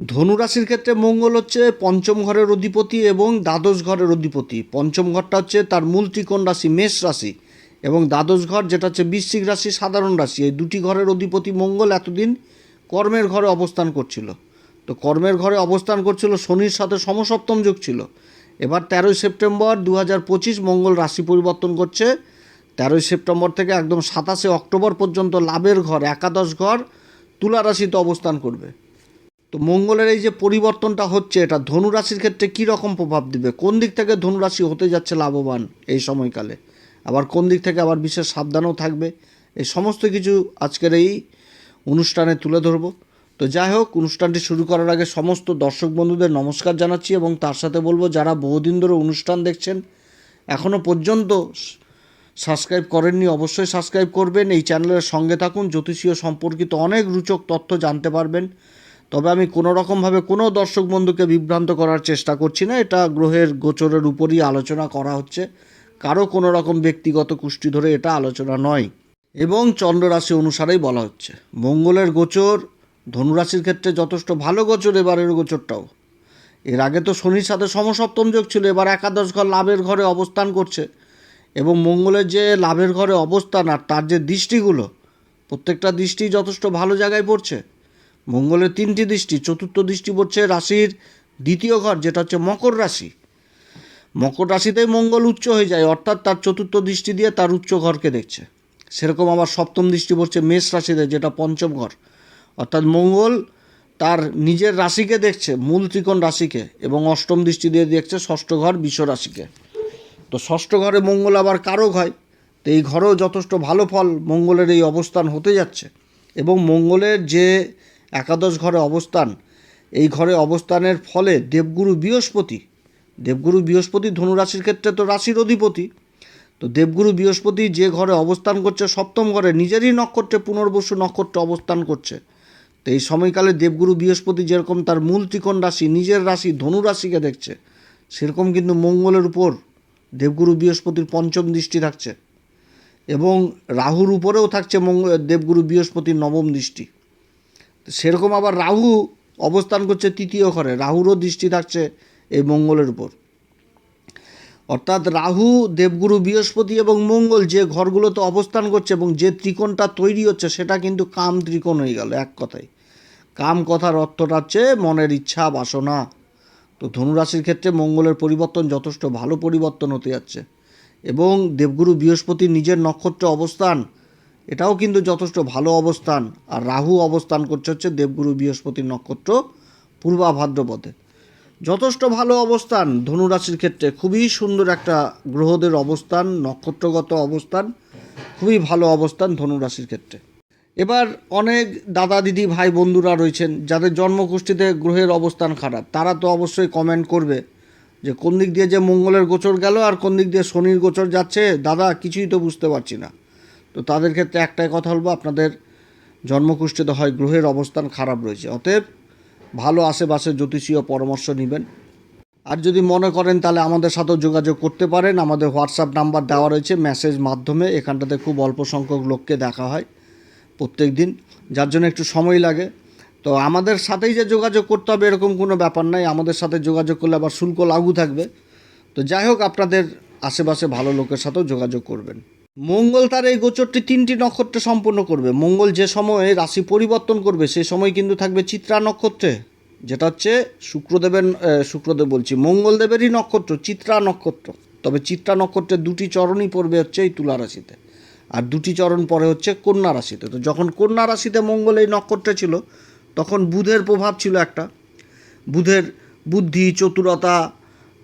ধনুরাশির ক্ষেত্রে মঙ্গল হচ্ছে পঞ্চম ঘরের অধিপতি এবং দ্বাদশ ঘরের অধিপতি। পঞ্চম ঘরটা হচ্ছে তার মূল ত্রিকোণ রাশি, মেষ রাশি এবং দ্বাদশ ঘর যেটা হচ্ছে বৃশ্চিক রাশি, সাধারণ রাশি। এই দুটি ঘরের অধিপতি মঙ্গল এতদিন কর্মের ঘরে অবস্থান করছিল। তো কর্মের ঘরে অবস্থান করছিল, শনির সাথে সমসপ্তম যোগ ছিল। এবার তেরোই সেপ্টেম্বর দু পঁচিশ মঙ্গল রাশি পরিবর্তন করছে। তেরোই সেপ্টেম্বর থেকে একদম সাতাশে অক্টোবর পর্যন্ত লাভের ঘর, একাদশ ঘর তুলা রাশিতে অবস্থান করবে। তো মঙ্গলের এই যে পরিবর্তনটা হচ্ছে এটা, ধনুরাশির ক্ষেত্রে কী রকম প্রভাব দিবে? কোন দিক থেকে ধনুরাশি হতে যাচ্ছে লাভবান এই সময়কালে? আবার কোন দিক থেকে আবার বিশেষ সাবধানও থাকবে? এই সমস্ত কিছু আজকের এই অনুষ্ঠানে তুলে ধরব। তো যাই হোক, অনুষ্ঠানটি শুরু করার আগে সমস্ত দর্শক বন্ধুদের নমস্কার জানাচ্ছি এবং তার সাথে বলব, যারা বহুদিন ধরে অনুষ্ঠান দেখছেন এখনও পর্যন্ত সাবস্ক্রাইব করেননি অবশ্যই সাবস্ক্রাইব করবেন। এই চ্যানেলের সঙ্গে থাকুন, জ্যোতিষীয় সম্পর্কিত অনেক রুচক তথ্য জানতে পারবেন। তবে আমি কোনো রকমভাবে কোনো দর্শক বন্ধুকে বিভ্রান্ত করার চেষ্টা করছি না। এটা গ্রহের গোচরের উপরই আলোচনা করা হচ্ছে। কারও কোনো রকম ব্যক্তিগত কুষ্টি ধরে এটা আলোচনা নয়। এবং চন্দ্ররাশি অনুসারেই বলা হচ্ছে। মঙ্গলের গোচর, ধনুরাশির ক্ষেত্রে যথেষ্ট ভালো গোচর, এবারের গোচরটাও। এর আগে তো শনির সাথে সমসপ্তম যোগ ছিল, এবার একাদশ ঘর লাভের ঘরে অবস্থান করছে। এবং মঙ্গলের যে লাভের ঘরে অবস্থান আর তার যে দৃষ্টিগুলো, প্রত্যেকটা দৃষ্টি যথেষ্ট ভালো জায়গায় পড়ছে। মঙ্গলের তিনটি দৃষ্টি, চতুর্থ দৃষ্টি পড়ছে রাশির, দ্বিতীয় ঘর যেটা হচ্ছে মকর রাশি। মকর রাশিতেই মঙ্গল উচ্চ হয়ে যায়, অর্থাৎ তার চতুর্থ দৃষ্টি দিয়ে তার উচ্চ ঘরকে দেখছে। সেরকম আবার সপ্তম দৃষ্টি পড়ছে মেষ রাশিতে, যেটা পঞ্চম ঘর। অর্থাৎ মঙ্গল তার নিজের রাশিকে দেখছে, মূল ত্রিকোণ রাশিকে, এবং অষ্টম দৃষ্টি দিয়ে দেখছে ষষ্ঠ ঘর বিশ্ব রাশিকে। তো ষষ্ঠ ঘরে মঙ্গল আবার কারক হয়, তো এই ঘরেও যথেষ্ট ভালো ফল মঙ্গলের এই অবস্থান হতে যাচ্ছে। এবং মঙ্গলের যে একাদশ ঘরে অবস্থান। এই ঘরে অবস্থানের ফলে দেবগুরু বৃহস্পতি দেবগুরু বৃহস্পতি ধনুরাশির ক্ষেত্রে তো রাশির অধিপতি। তো দেবগুরু বৃহস্পতি যে ঘরে অবস্থান করছে, সপ্তম ঘরে নিজেরই নক্ষত্রে পুনর্বসু নক্ষত্রে অবস্থান করছে। তো এই সময়কালে দেবগুরু বৃহস্পতি যেরকম তার মূল ত্রিকোণ রাশি, নিজের রাশি, ধনুরাশিকে দেখছে, সেরকম কিন্তু মঙ্গলের উপর দেবগুরু বৃহস্পতির পঞ্চম দৃষ্টি থাকছে। এবং রাহুর উপরেও থাকছে মঙ্গল দেবগুরু বৃহস্পতির নবম দৃষ্টি। সেরকম আবার রাহু অবস্থান করছে তৃতীয় ঘরে। রাহুরও দৃষ্টি থাকছে এই মঙ্গলের উপর। অর্থাৎ রাহু, দেবগুরু, বৃহস্পতি এবং মঙ্গল যে ঘরগুলোতে অবস্থান করছে এবং যে ত্রিকোণটা তৈরি হচ্ছে, সেটা কিন্তু কাম ত্রিকোণ হয়ে গেল এক কথায়। কাম কথার অর্থটা হচ্ছে মনের ইচ্ছা, বাসনা। তো ধনুরাশির ক্ষেত্রে মঙ্গলের পরিবর্তন যথেষ্ট ভালো পরিবর্তন হতে যাচ্ছে। এবং দেবগুরু বৃহস্পতির নিজের নক্ষত্রে অবস্থান এটাও কিন্তু যথেষ্ট ভালো অবস্থান। আর রাহু অবস্থান করছে হচ্ছে দেবগুরু বৃহস্পতির নক্ষত্র পূর্বা ভাদ্রপদে যথেষ্ট ভালো অবস্থান ধনুরাশির ক্ষেত্রে। খুবই সুন্দর একটা গ্রহদের অবস্থান, নক্ষত্রগত অবস্থান, খুবই ভালো অবস্থান ধনুরাশির ক্ষেত্রে। এবার অনেক দাদা দিদি ভাই বন্ধুরা রয়েছেন, যাদের জন্মকুষ্ঠিতে গ্রহের অবস্থান খারাপ, তারা তো অবশ্যই কমেন্ট করবে যে কোন দিক দিয়ে যে মঙ্গলের গোচর গেল আর কোন দিক দিয়ে শনির গোচর যাচ্ছে, দাদা কিছুই তো বুঝতে পারছি না। তো তাদের ক্ষেত্রে একটাই কথা বলব, আপনাদের জন্মকুষ্ঠিতে হয়, গ্রহের অবস্থান খারাপ রয়েছে। অতএব ভালো আশেপাশে জ্যোতিষীয় পরামর্শ নেবেন। আর যদি মনে করেন তাহলে আমাদের সাথেও যোগাযোগ করতে পারেন। আমাদের হোয়াটসঅ্যাপ নাম্বার দেওয়া রয়েছে মেসেজ মাধ্যমে। এখানটাতে খুব অল্প সংখ্যক লোককে দেখা হয় প্রত্যেক দিন, যার জন্য একটু সময় লাগে। তো আমাদের সাথেই যে যোগাযোগ করতে হবে এরকম কোনো ব্যাপার নাই। আমাদের সাথে যোগাযোগ করলে আবার শুল্ক লাগু থাকবে। তো যাই হোক, আপনাদের আশেপাশে ভালো লোকের সাথেও যোগাযোগ করবেন। মঙ্গল তার এই গোচরটি তিনটি নক্ষত্র সম্পূর্ণ করবে। মঙ্গল যে সময়ে রাশি পরিবর্তন করবে, সে সময় কিন্তু থাকবে চিত্রা নক্ষত্রে। যেটা হচ্ছে শুক্রদেবের শুক্রদেব বলছি, মঙ্গলদেবেরই নক্ষত্র, চিত্রা নক্ষত্র। তবে চিত্রা নক্ষত্রে দুটি চরণই পড়বে হচ্ছে এই তুলা রাশিতে। আর দুটি চরণ পরে হচ্ছে কন্যা রাশিতে। তো যখন কন্যা রাশিতে মঙ্গল এই নক্ষত্রে ছিল, তখন বুধের প্রভাব ছিল একটা। বুধের বুদ্ধি, চতুরতা,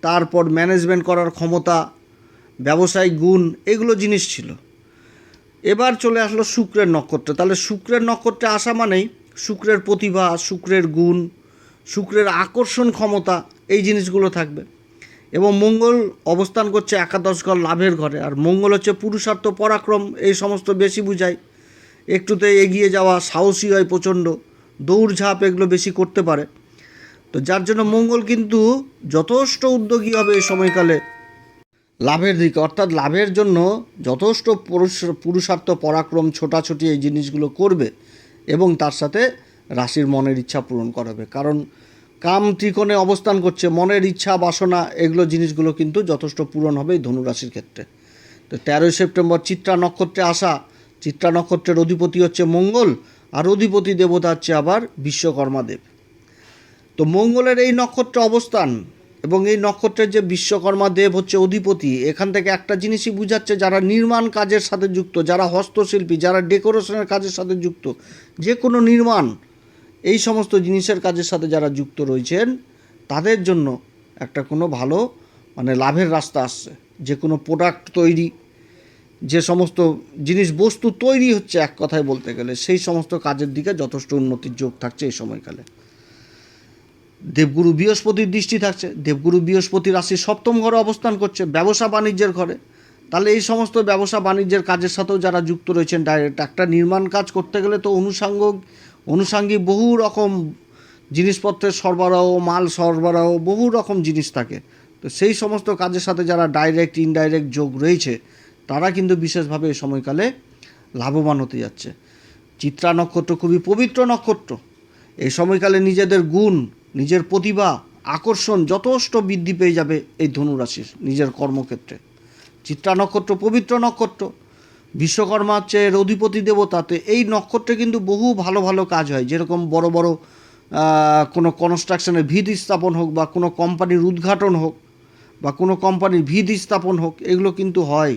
তারপর ম্যানেজমেন্ট করার ক্ষমতা ব্যবসায়িক গুণ, এগুলো জিনিস ছিল। এবার চলে আসলো শুক্রের নক্ষত্রে। তাহলে শুক্রের নক্ষত্রে আসা মানেই শুক্রের প্রতিভা, শুক্রের গুণ, শুক্রের আকর্ষণ ক্ষমতা, এই জিনিসগুলো থাকবে। এবং মঙ্গল অবস্থান করছে একাদশ ঘর লাভের ঘরে। আর মঙ্গল হচ্ছে পুরুষার্থ, পরাক্রম, এই সমস্ত বেশি বুঝায় একটুতে এগিয়ে যাওয়া সাহসী হয় প্রচণ্ড। দৌড়ঝাঁপ এগুলো বেশি করতে পারে। তো যার জন্য মঙ্গল কিন্তু যথেষ্ট উদ্যোগী হবে এই সময়কালে। লাভের দিকে, অর্থাৎ লাভের জন্য যথেষ্ট পুরুষ পুরুষার্থ, পরাক্রম, ছোটাছুটি এই জিনিসগুলো করবে এবং তার সাথে রাশির মনের ইচ্ছা পূরণ করাবে। কারণ কাম ত্রিকোণে অবস্থান করছে, মনের ইচ্ছা, বাসনা, এগুলো জিনিসগুলো কিন্তু যথেষ্ট পূরণ হবে এই ধনুরাশির ক্ষেত্রে। তো তেরোই সেপ্টেম্বর চিত্রা নক্ষত্রে আসা, চিত্রা নক্ষত্রের অধিপতি হচ্ছে মঙ্গল, আর অধিপতি দেবতা হচ্ছে আবার বিশ্বকর্মা দেব। তো মঙ্গলের এই নক্ষত্রে অবস্থান এবং এই নক্ষত্রের যে বিশ্বকর্মা দেব হচ্ছে অধিপতি, এখান থেকে একটা জিনিসই বুঝাচ্ছে যারা নির্মাণ কাজের সাথে যুক্ত, যারা হস্তশিল্পী, যারা ডেকোরেশনের কাজের সাথে যুক্ত, যে কোনো নির্মাণ, এই সমস্ত জিনিসের কাজের সাথে যারা যুক্ত রয়েছেন, তাদের জন্য একটা কোনো ভালো মানে লাভের রাস্তা আসছে। যে কোনো প্রোডাক্ট তৈরি, যে সমস্ত জিনিস, বস্তু তৈরি হচ্ছে এক কথায় বলতে গেলে, সেই সমস্ত কাজের দিকে যথেষ্ট উন্নতির যোগ থাকছে এই সময়কালে। দেবগুরু বৃহস্পতির দৃষ্টি থাকছে, দেবগুরু বৃহস্পতি রাশির সপ্তম ঘরে অবস্থান করছে, ব্যবসা বাণিজ্যের ঘরে। তাহলে এই সমস্ত ব্যবসা বাণিজ্যের কাজের সাথেও যারা যুক্ত রয়েছেন ডাইরেক্ট একটা নির্মাণ কাজ করতে গেলে তো অনুষাঙ্গ অনুষাঙ্গিক বহু রকম জিনিসপত্রের সরবরাহ, মাল সরবরাহ, বহু রকম জিনিস থাকে। তো সেই সমস্ত কাজের সাথে যারা ডাইরেক্ট ইনডাইরেক্ট যোগ রয়েছে, তারা কিন্তু বিশেষভাবে এই সময়কালে লাভবান হতে যাচ্ছে। চিত্রা নক্ষত্র খুবই পবিত্র নক্ষত্র। এই সময়কালে নিজেদের গুণ নিজের প্রতিভা, আকর্ষণ যথেষ্ট বৃদ্ধি পেয়ে যাবে এই ধনুরাশির নিজের কর্মক্ষেত্রে। চিত্রা নক্ষত্র, পবিত্র নক্ষত্র। বিশ্বকর্মা হচ্ছে অধিপতি দেবতাতে এই নক্ষত্রে কিন্তু বহু ভালো ভালো কাজ হয়। যেরকম বড় বড় কোনো কনস্ট্রাকশনের ভিত স্থাপন হোক বা কোনো কোম্পানির উদ্ঘাটন হোক বা কোনো কোম্পানির ভিত স্থাপন হোক, এগুলো কিন্তু হয়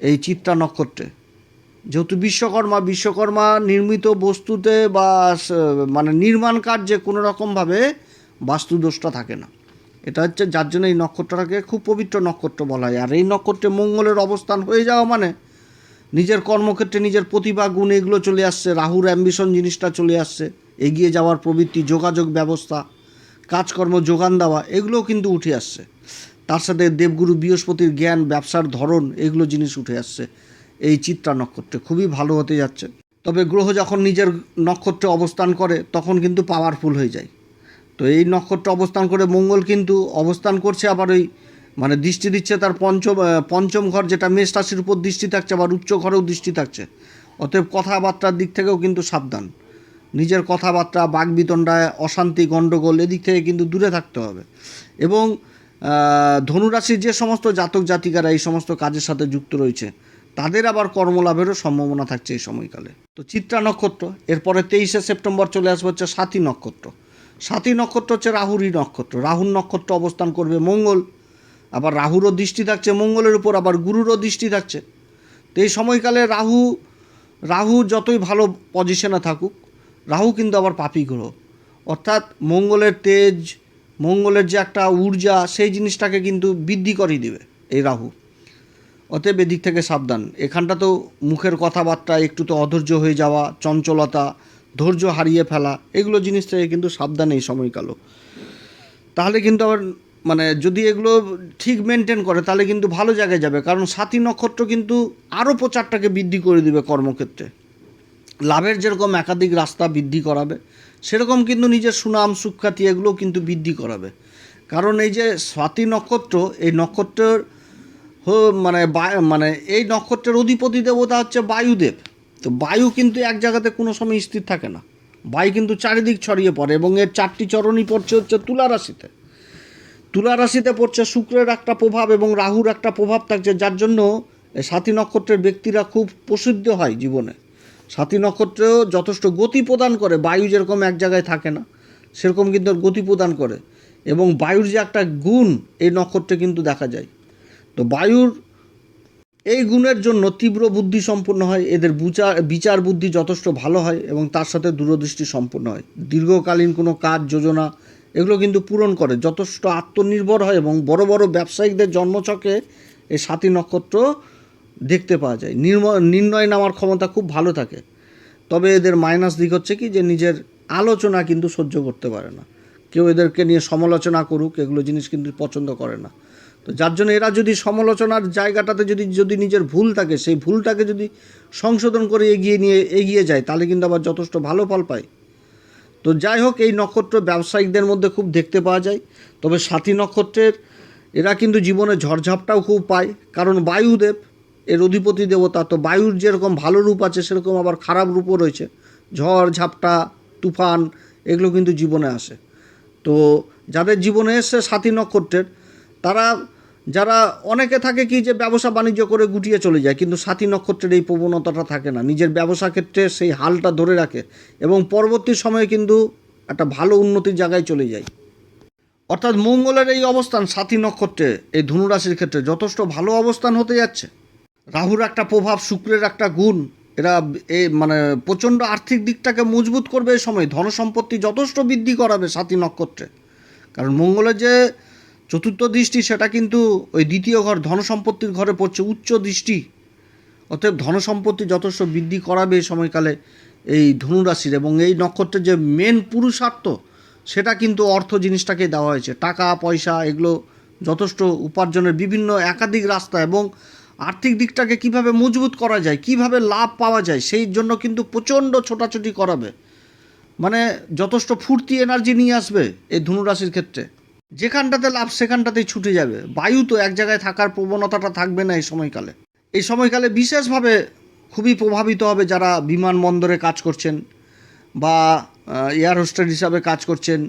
এই চিত্রা নক্ষত্রে। যেহেতু বিশ্বকর্মা বিশ্বকর্মা নির্মিত বস্তুতে বা মানে নির্মাণ কার্যে কোনো রকমভাবে বাস্তুদোষটা থাকে না। এটা হচ্ছে যার জন্য এই নক্ষত্রটাকে খুব পবিত্র নক্ষত্র বলা হয়। আর এই নক্ষত্রে মঙ্গলের অবস্থান হয়ে যাওয়া মানে নিজের কর্মক্ষেত্রে নিজের প্রতিভা, গুণ এগুলো চলে আসছে। রাহুর অ্যাম্বিশন জিনিসটা চলে আসছে। এগিয়ে যাওয়ার প্রবৃত্তি, যোগাযোগ ব্যবস্থা, কাজকর্ম, যোগান দেওয়া, এগুলোও কিন্তু উঠে আসছে। তার সাথে দেবগুরু বৃহস্পতির জ্ঞান, ব্যবসার ধরন, এগুলো জিনিস উঠে আসছে। এই চিত্রা নক্ষত্রে। খুবই ভালো হতে যাচ্ছে। তবে গ্রহ যখন নিজের নক্ষত্রে অবস্থান করে, তখন কিন্তু পাওয়ারফুল হয়ে যায়। তো এই নক্ষত্র অবস্থান করে মঙ্গল কিন্তু অবস্থান করছে আবার ওই মানে দৃষ্টি দিচ্ছে তার পঞ্চম পঞ্চম ঘর যেটা মেষ রাশির উপর দৃষ্টি থাকছে, আবার উচ্চ ঘরেও দৃষ্টি থাকছে। অতএব কথাবার্তার দিক থেকেও কিন্তু সাবধান। নিজের কথাবার্তা বাগবিতণ্ডায় অশান্তি গণ্ডগোল এদিক থেকে কিন্তু দূরে থাকতে হবে। এবং ধনুরাশির যে সমস্ত জাতক জাতিকারা এই সমস্ত কাজের সাথে যুক্ত রয়েছে তাদের আবার কর্মলাভেরও সম্ভাবনা থাকছে এই সময়কালে। তো চিত্রা নক্ষত্র, এরপরে তেইশে সেপ্টেম্বর চলে আসবে হচ্ছে সাথী নক্ষত্র। সাথী নক্ষত্র হচ্ছে রাহুরই নক্ষত্র। রাহুর নক্ষত্র অবস্থান করবে মঙ্গল। আবার রাহুরও দৃষ্টি থাকছে, মঙ্গলের উপর আবার গুরুরও দৃষ্টি থাকছে। তো এই সময়কালে রাহু রাহু যতই ভালো পজিশনে থাকুক, রাহু কিন্তু আবার পাপি গ্রহ। অর্থাৎ মঙ্গলের তেজ, মঙ্গলের যে একটা ঊর্জা, সেই জিনিসটাকে কিন্তু বৃদ্ধি করিয়ে দিবে এই রাহু। অতএব এদিক থেকে সাবধান। এখানটা তো মুখের কথাবার্তা, একটু তো অধৈর্য হয়ে যাওয়া, চঞ্চলতা, ধৈর্য হারিয়ে ফেলা, এগুলো জিনিস থেকে কিন্তু সাবধান এই সময়কালও। তাহলে কিন্তু আবার মানে যদি এগুলো ঠিক মেনটেন করে, তাহলে কিন্তু ভালো জায়গায় যাবে। কারণ সাথী নক্ষত্র কিন্তু আরও প্রচারটাকে বৃদ্ধি করে দিবে কর্মক্ষেত্রে। লাভের যেরকম একাধিক রাস্তা বৃদ্ধি করাবে, সেরকম কিন্তু নিজের সুনাম, সুখ্যাতি এগুলোও কিন্তু বৃদ্ধি করাবে। কারণ এই যে স্বাতি নক্ষত্র, এই নক্ষত্রের মানে মানে এই নক্ষত্রের অধিপতি দেবতা হচ্ছে বায়ুদেব। তো বায়ু কিন্তু এক জায়গাতে কোনো সময় স্থির থাকে না। বায়ু কিন্তু চারিদিক ছড়িয়ে পড়ে এবং এর চারটি চরণই পড়ছে হচ্ছে তুলা রাশিতে। তুলা রাশিতে পড়ছে শুক্রের একটা প্রভাব এবং রাহুর একটা প্রভাব থাকছে, যার জন্য সাথী নক্ষত্রের ব্যক্তিরা খুব প্রসিদ্ধ হয় জীবনে। সাথী নক্ষত্রেও যথেষ্ট গতি প্রদান করে, বায়ু যেরকম এক জায়গায় থাকে না, সেরকম কিন্তু গতি প্রদান করে। এবং বায়ুর যে একটা গুণ এই নক্ষত্রে কিন্তু দেখা যায়। তো বায়ুর এই গুণের জন্য তীব্র বুদ্ধি সম্পন্ন হয়, এদের বিচার বিচার বুদ্ধি যথেষ্ট ভালো হয় এবং তার সাথে দূরদৃষ্টি সম্পন্ন হয়। দীর্ঘকালীন কোনো কাজ, যোজনা এগুলো কিন্তু পূরণ করে। যথেষ্ট আত্মনির্ভর হয় এবং বড় বড় ব্যবসায়িকদের জন্মছকে এই সাতী নক্ষত্র দেখতে পাওয়া যায়। নির্ণয় নেওয়ার ক্ষমতা খুব ভালো থাকে। তবে এদের মাইনাস দিক হচ্ছে কি যে নিজের আলোচনা কিন্তু সহ্য করতে পারে না। কেউ এদেরকে নিয়ে সমালোচনা করুক, এগুলো জিনিস কিন্তু পছন্দ করে না। তো যার জন্য এরা যদি সমালোচনার জায়গাটাতে যদি যদি নিজের ভুল থাকে, সেই ভুলটাকে যদি সংশোধন করে এগিয়ে নিয়ে, এগিয়ে যায়, তাহলে কিন্তু আবার যথেষ্ট ভালো ফল পায়। তো যাই হোক, এই নক্ষত্র ব্যবসায়িকদের মধ্যে খুব দেখতে পাওয়া যায়। তবে সাথী নক্ষত্রের, এরা কিন্তু জীবনে ঝড়ঝাপটাও খুব পায়। কারণ বায়ুদেব, এর অধিপতি দেবতা, তো বায়ুর যেরকম ভালো রূপ আছে, সেরকম আবার খারাপ রূপও রয়েছে। ঝড়, ঝাপটা, তুফান, এগুলো কিন্তু জীবনে আসে। তো যাদের জীবনে এসছে সাথী নক্ষত্রের, তারা যারা অনেকে থাকে কি যে ব্যবসা বাণিজ্য করে গুটিয়ে চলে যায়, কিন্তু সাথী নক্ষত্রের এই প্রবণতাটা থাকে না। নিজের ব্যবসা ক্ষেত্রে সেই হালটা ধরে রাখে এবং পরবর্তী সময়ে কিন্তু একটা ভালো উন্নতির জায়গায় চলে যায়। অর্থাৎ মঙ্গলের এই অবস্থান সাথী নক্ষত্রে, এই ধনুরাশির ক্ষেত্রে যথেষ্ট ভালো অবস্থান হতে যাচ্ছে। রাহুর একটা প্রভাব, শুক্রের একটা গুণ, এরা এ মানে প্রচণ্ড আর্থিক দিকটাকে মজবুত করবে এই সময়। ধনসম্পত্তি যথেষ্ট বৃদ্ধি করাবে সাথী নক্ষত্রে। কারণ মঙ্গলের যে চতুর্থ দৃষ্টি সেটা কিন্তু ওই দ্বিতীয় ঘর ধনসম্পত্তির ঘরে পড়ছে উচ্চ দৃষ্টি। অতএব ধনসম্পত্তি যথেষ্ট বৃদ্ধি করাবে সময়কালে এই ধনুরাশির এবং এই নক্ষত্রের যে মেন পুরুষার্থ, সেটা কিন্তু অর্থ জিনিসটাকে দেওয়া হয়েছে। টাকা, পয়সা, এগুলো যথেষ্ট উপার্জনের বিভিন্ন একাধিক রাস্তা এবং আর্থিক দিকটাকে কীভাবে মজবুত করা যায়, কীভাবে লাভ পাওয়া যায়, সেই জন্য কিন্তু প্রচণ্ড ছোটাছুটি করাবে। মানে যথেষ্ট ফুর্তি এনার্জি নিয়ে আসবে এই ধনুরাশির ক্ষেত্রে। যেখানটাতে লাভ সেখানটাতেই ছুটে যাবে। বায়ু তো এক জায়গায় থাকার প্রবণতাটা থাকবে না এই সময়কালে। এই সময়কালে বিশেষভাবে খুবই প্রভাবিত হবে যারা বিমানবন্দরে কাজ করছেন বা এয়ার হোস্টেল হিসাবে কাজ করছেন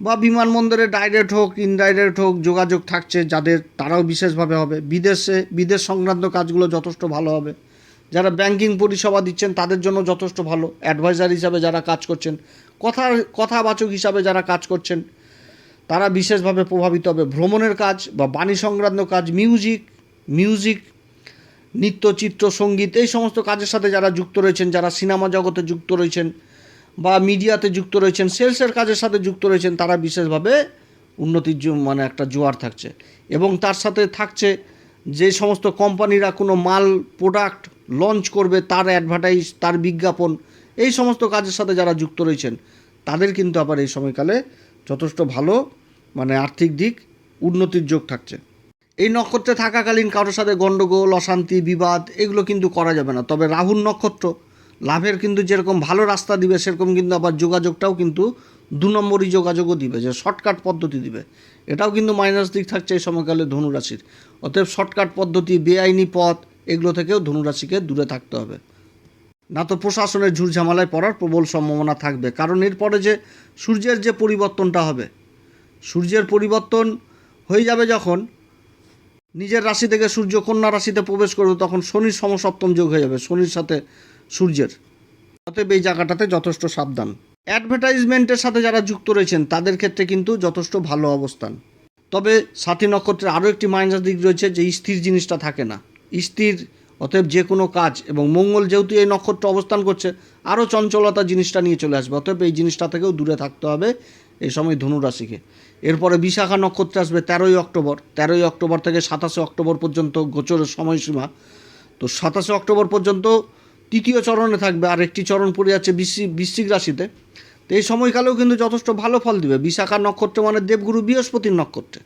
বা বিমানবন্দরে ডাইরেক্ট হোক, ইনডাইরেক্ট হোক যোগাযোগ থাকছে যাদের তারাও বিশেষভাবে হবে। বিদেশে, বিদেশ সংক্রান্ত কাজগুলো যথেষ্ট ভালো হবে। যারা ব্যাংকিং পরিষেবা দিচ্ছেন তাদের জন্য যথেষ্ট ভালো। অ্যাডভাইজার হিসাবে যারা কাজ করছেন কথা কথাবাচক হিসাবে যারা কাজ করছেন তারা বিশেষভাবে প্রভাবিত হবে ভ্রমণের কাজ বা বাণী সংক্রান্ত কাজ মিউজিক মিউজিক নৃত্য চিত্র, সংগীত, এই সমস্ত কাজের সাথে যারা যুক্ত রয়েছেন, যারা সিনেমা জগতে যুক্ত রয়েছেন বা মিডিয়াতে যুক্ত রয়েছেন সেলসের কাজের সাথে যুক্ত রয়েছেন, তারা বিশেষভাবে উন্নতির মানে একটা জোয়ার থাকছে। এবং তার সাথে থাকছে যে সমস্ত কোম্পানিরা কোনো মাল প্রোডাক্ট লঞ্চ করবে, তার অ্যাডভার্টাইজ তার বিজ্ঞাপন, এই সমস্ত কাজের সাথে যারা যুক্ত রয়েছেন, তাদের কিন্তু আবার এই সময়কালে যথেষ্ট ভালো মানে আর্থিক দিক, উন্নতির যোগ থাকছে। এই নক্ষত্রে থাকাকালীন কারোর সাথে গণ্ডগোল অশান্তি, বিবাদ, এগুলো কিন্তু করা যাবে না। তবে রাহুর নক্ষত্র, লাভের কিন্তু যেরকম ভালো রাস্তা দিবে, সেরকম কিন্তু আবার যোগাযোগটাও কিন্তু দু নম্বরই যোগাযোগও দিবে, যে শর্টকাট পদ্ধতি দিবে। এটাও কিন্তু মাইনাস দিক থাকছে এই সময়কালে ধনুরাশির। অতএব শর্টকাট পদ্ধতি, বেআইনি পথ, এগুলো থেকেও ধনুরাশিকে দূরে থাকতে হবে। না তো প্রশাসনের ঝুরঝামেলায় পড়ার প্রবল সম্ভাবনা থাকবে। কারণ এরপরে যে সূর্যের যে পরিবর্তনটা হবে, সূর্যের পরিবর্তন হয়ে যাবে যখন নিজের রাশি থেকে সূর্য কন্যা রাশিতে প্রবেশ করবে, তখন শনির সমসপ্তম যোগ হয়ে যাবে, শনির সাথে সূর্যের। অতএব এই জায়গাটাতে যথেষ্ট সাবধান। অ্যাডভার্টাইজমেন্টের সাথে যারা যুক্ত রয়েছেন, তাদের ক্ষেত্রে কিন্তু যথেষ্ট ভালো অবস্থান। তবে সাথী নক্ষত্রের আরও একটি মাইনাস দিক রয়েছে যে, স্থির জিনিসটা থাকে না। স্থির অতএব যে কোনো কাজ এবং মঙ্গল যেহেতু এই নক্ষত্র অবস্থান করছে, আরও চঞ্চলতা জিনিসটা নিয়ে চলে আসবে। অতএব এই জিনিসটা থেকেও দূরে থাকতে হবে এই সময় ধনুরাশিকে এরপরে বিশাখা নক্ষত্র আসবে তেরোই অক্টোবর। তেরোই অক্টোবর থেকে সাতাশে অক্টোবর পর্যন্ত গোচরের সময়সীমা। তো সাতাশে অক্টোবর পর্যন্ত তৃতীয় চরণে থাকবে, আর একটি চরণ পড়ে যাচ্ছে বৃশ্চিক বৃশ্চিক রাশিতে। তো এই সময়কালেও কিন্তু যথেষ্ট ভালো ফল দিবে। বিশাখা নক্ষত্র মানে দেবগুরু বৃহস্পতির নক্ষত্রে।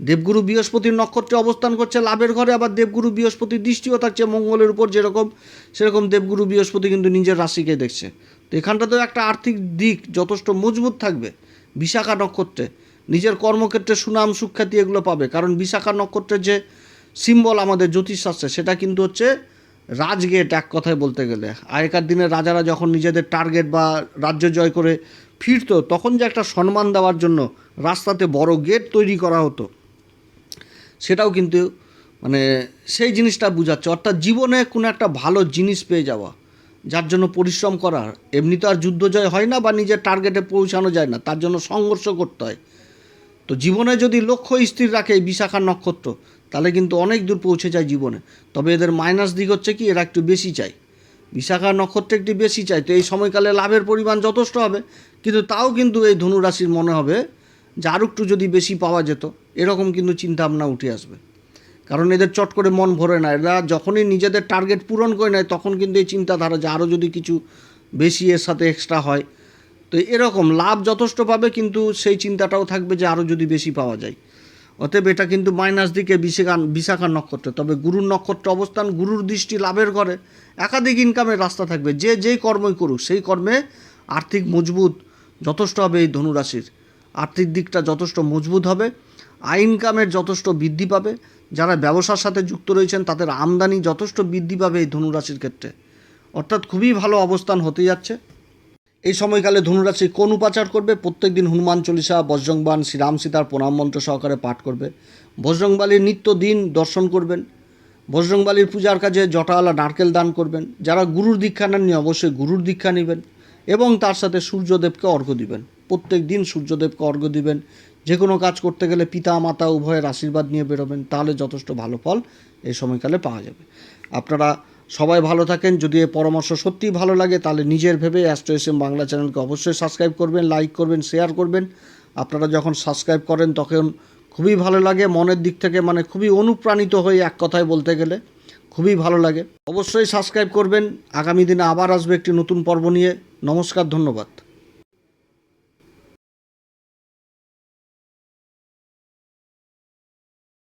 দেবগুরু বৃহস্পতির নক্ষত্রে অবস্থান করছে, লাভের ঘরে, আবার দেবগুরু বৃহস্পতির দৃষ্টিও থাকছে, মঙ্গলের উপর যেরকম, সেরকম দেবগুরু বৃহস্পতি কিন্তু নিজের রাশিকে দেখছে। তো এখানটাতেও একটা আর্থিক দিক যথেষ্ট মজবুত থাকবে বিশাখা নক্ষত্রে। নিজের কর্মক্ষেত্রে সুনাম, সুখ্যাতি এগুলো পাবে, কারণ বিশাখা নক্ষত্রের যে সিম্বল আমাদের জ্যোতিষশাস্ত্রে, সেটা কিন্তু হচ্ছে রাজগেট এক কথায় বলতে গেলে। আগেকার দিনে রাজারা যখন নিজেদের টার্গেট বা রাজ্য জয় করে ফিরতো, তখন যে একটা সম্মান দেওয়ার জন্য রাস্তাতে বড় গেট তৈরি করা হতো। সেটাও কিন্তু মানে সেই জিনিসটা বোঝাচ্ছে। অর্থাৎ জীবনে কোনো একটা ভালো জিনিস পেয়ে যাওয়া, যার জন্য পরিশ্রম করার এমনি তো আর যুদ্ধ জয় হয় না বা নিজের টার্গেটে পৌঁছানো যায় না, তার জন্য সংঘর্ষ করতে হয়। তো জীবনে যদি লক্ষ্য স্থির রাখে এই বিশাখার নক্ষত্র, তাহলে কিন্তু অনেক দূর পৌঁছে যায় জীবনে। তবে এদের মাইনাস দিক হচ্ছে কি, এরা একটু বেশি চায়। বিশাখা নক্ষত্র একটু বেশি চাই তো এই সময়কালে লাভের পরিমাণ যথেষ্ট হবে, কিন্তু তাও কিন্তু এই ধনুরাশির মনে হবে যে আরও একটু যদি বেশি পাওয়া যেত, এরকম কিন্তু চিন্তা ভাবনা উঠে আসবে। কারণ এদের চট করে মন ভরে না। এরা যখনই নিজেদের টার্গেট পূরণ করে নেয়, তখন কিন্তু এই চিন্তাধারা যে আরও যদি কিছু বেশি এর সাথে এক্সট্রা হয়, তো এরকম লাভ যথেষ্ট পাবে, কিন্তু সেই চিন্তাটাও থাকবে যে আরও যদি বেশি পাওয়া যায়। অতএব এটা কিন্তু মাইনাস দিকে বিশাখা বিশাখার নক্ষত্র। তবে গুরুর নক্ষত্র অবস্থান গুরুর দৃষ্টি লাভের ঘরে। একাধিক ইনকামের রাস্তা থাকবে। যে যেই কর্মই করুক, সেই কর্মে আর্থিক মজবুত যথেষ্ট হবে এই ধনুরাশির। আর্থিক দিকটা যথেষ্ট মজবুত হবে আয় ইনকামের যথেষ্ট বৃদ্ধি পাবে, যারা ব্যবসার সাথে যুক্ত রয়েছেন তাদের আমদানি যথেষ্ট বৃদ্ধি পাবে এই ধনুরাশির ক্ষেত্রে। অর্থাৎ খুবই ভালো অবস্থান হতে যাচ্ছে। এই সময়কালে ধনুরাশি কোন উপাচার করবে? প্রত্যেকদিন হনুমান চল্লিশা বজ্রংবান শ্রীরাম সীতার প্রণাম মন্ত্র সহকারে পাঠ করবে। বজরংবালির নিত্য দিন দর্শন করবেন। বজরংবালির পূজার কাজে জটাওয়ালা নারকেল দান করবেন। যারা গুরুর দীক্ষা নেননি, অবশ্যই গুরুর দীক্ষা নেবেন এবং তার সাথে সূর্যদেবকে অর্ঘ্য দিবেন। প্রত্যেক দিন সূর্যদেবকে অর্ঘ্য দিবেন। যে কোনো কাজ করতে গেলে পিতা, মাতা উভয়ের আশীর্বাদ নিয়ে বেরোবেন, তাহলে যথেষ্ট ভালো ফল এই সময়কালে পাওয়া যাবে। আপনারা সবাই ভালো থাকেন। যদি এই পরামর্শ সত্যিই ভালো লাগে, তাহলে নিজের ভেবে অ্যাস্ট্রো এস এম বাংলা চ্যানেলকে অবশ্যই সাবস্ক্রাইব করবেন, লাইক করবেন, শেয়ার করবেন। আপনারা যখন সাবস্ক্রাইব করেন, তখন খুবই ভালো লাগে। মনের দিক থেকে মানে খুবই অনুপ্রাণিত হয়ে এক কথায় বলতে গেলে। খুবই ভালো লাগে। অবশ্যই সাবস্ক্রাইব করবেন। আগামী দিনে আবার আসবে একটি নতুন পর্ব নিয়ে। নমস্কার, ধন্যবাদ।